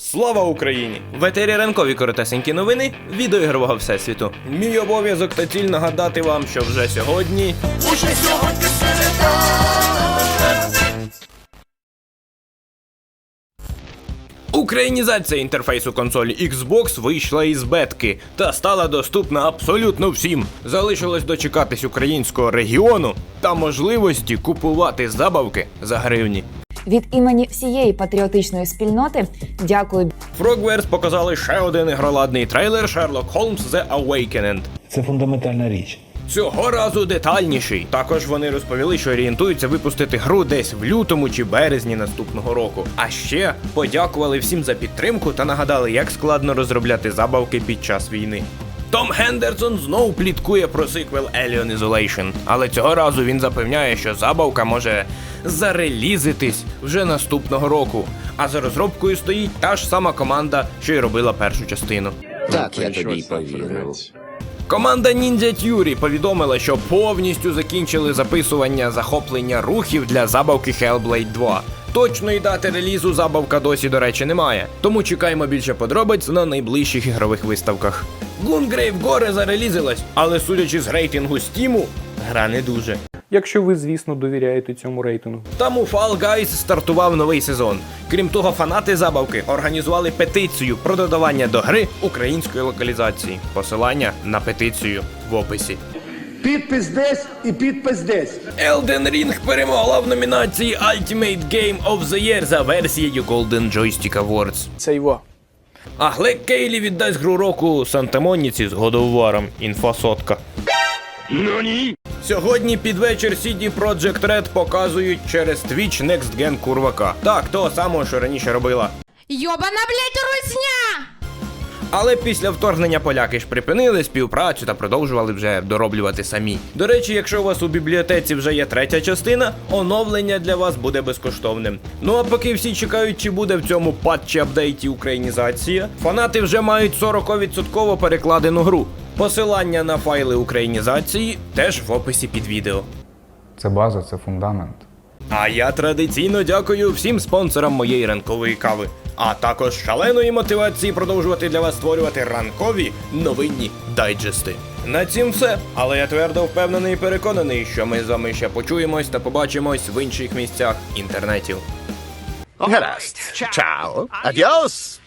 Слава Україні! В етері ранкові коротесенькі новини відеоігрового всесвіту. Мій обов'язок та ціль нагадати вам, що вже сьогодні Уже сьогодні середа. Українізація інтерфейсу консолі Xbox вийшла із бетки та стала доступна абсолютно всім. Залишилось дочекатись українського регіону та можливості купувати забавки за гривні. Від імені всієї патріотичної спільноти дякую Frogwares показали ще один ігроладний трейлер Sherlock Holmes The Awakened. Це фундаментальна річ. Цього разу детальніший. Також вони розповіли, що орієнтуються випустити гру десь в лютому чи березні наступного року. А ще подякували всім за підтримку та нагадали, як складно розробляти забавки під час війни. Том Хендерсон знову пліткує про сиквел Alien Isolation, але цього разу він запевняє, що забавка може зарелізитись вже наступного року. А за розробкою стоїть та ж сама команда, що й робила першу частину. Так, я тобі повірив. Команда Ninja Theory повідомила, що повністю закінчили записування захоплення рухів для забавки Hellblade 2. Точної дати релізу забавка досі, до речі, немає, тому чекаємо більше подробиць на найближчих ігрових виставках. Gungrave горе зарелізилась, але судячи з рейтингу Стіму, гра не дуже. Якщо ви, звісно, довіряєте цьому рейтингу. Там у Fall Guys стартував новий сезон. Крім того, фанати забавки організували петицію про додавання до гри української локалізації. Посилання на петицію в описі. Підпис десь і підпис десь. Elden Ring перемогла в номінації Ultimate Game of the Year за версією Golden Joystick Awards. Це його. А Глек Кейлі віддасть гру року Санта Моніці з годоваром. Інфа сотка. Сьогодні під вечір CD Projekt Red показують через Twitch Next Gen Курвака. Так, того самого, що раніше робила. Йобана, блять, русня! Але після вторгнення поляки ж припинили співпрацю та продовжували вже дороблювати самі. До речі, якщо у вас у бібліотеці вже є третя частина, оновлення для вас буде безкоштовним. Ну а поки всі чекають, чи буде в цьому патчі апдейті українізація, фанати вже мають 40% перекладену гру. Посилання на файли українізації теж в описі під відео. Це база, це фундамент. А я традиційно дякую всім спонсорам моєї ранкової кави, а також шаленої мотивації продовжувати для вас створювати ранкові новинні дайджести. На цім все. Але я твердо впевнений і переконаний, що ми з вами ще почуємось та побачимось в інших місцях інтернетів. Гаразд. Чао. Адіос.